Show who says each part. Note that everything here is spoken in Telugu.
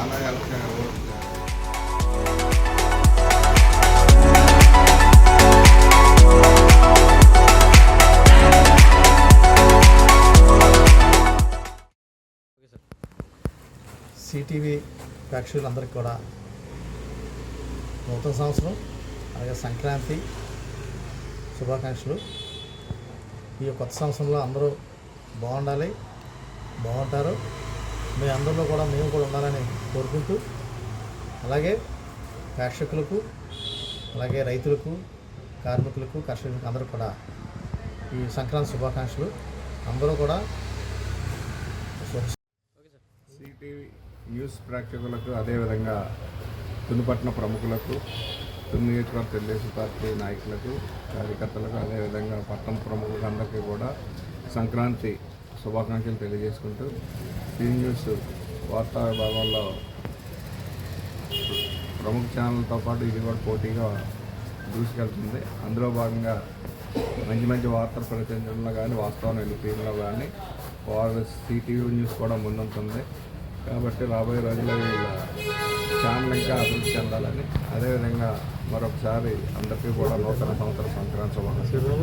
Speaker 1: చాలా హెల్ప్
Speaker 2: సిటీవీ ప్రేక్షకులందరికీ కూడా నూతన సంవత్సరం అలాగే సంక్రాంతి శుభాకాంక్షలు. ఈ కొత్త సంవత్సరంలో అందరూ బాగుండాలి బాగుంటారు. మీ అందరిలో కూడా మేము కూడా ఉండాలని కోరుకుంటూ అలాగే ప్రేక్షకులకు అలాగే రైతులకు కార్మికులకు కర్షకులకు అందరూ కూడా ఈ సంక్రాంతి శుభాకాంక్షలు. అందరూ కూడా
Speaker 1: సిటీవీ న్యూస్ ప్రేక్షకులకు అదేవిధంగా తునిపట్న ప్రముఖులకు తుని నియోజకవర్గ తెలుగుదేశం పార్టీ నాయకులకు కార్యకర్తలకు అదేవిధంగా పట్టణ ప్రముఖులందరికీ కూడా సంక్రాంతి శుభాకాంక్షలు తెలియజేసుకుంటూ టీ న్యూస్ వార్తా విభాగంలో ప్రముఖ ఛానల్తో పాటు ఇది కూడా పోటీగా దూసుకెళ్తుంది. అందులో భాగంగా మంచి మంచి వార్తలు ప్రచురించడంలో కానీ వాస్తవం నిలిపిలో కానీ వారు సిటీవీ న్యూస్ కూడా ముందుంటుంది. కాబట్టి రాబోయే రోజుల్లో వీళ్ళ ఛానల్ ఇంకా అభివృద్ధి చెందాలని అదేవిధంగా మరొకసారి అందరికీ కూడా నూతన సంవత్సర సంక్రాంతి శుభాకాంక్షలు.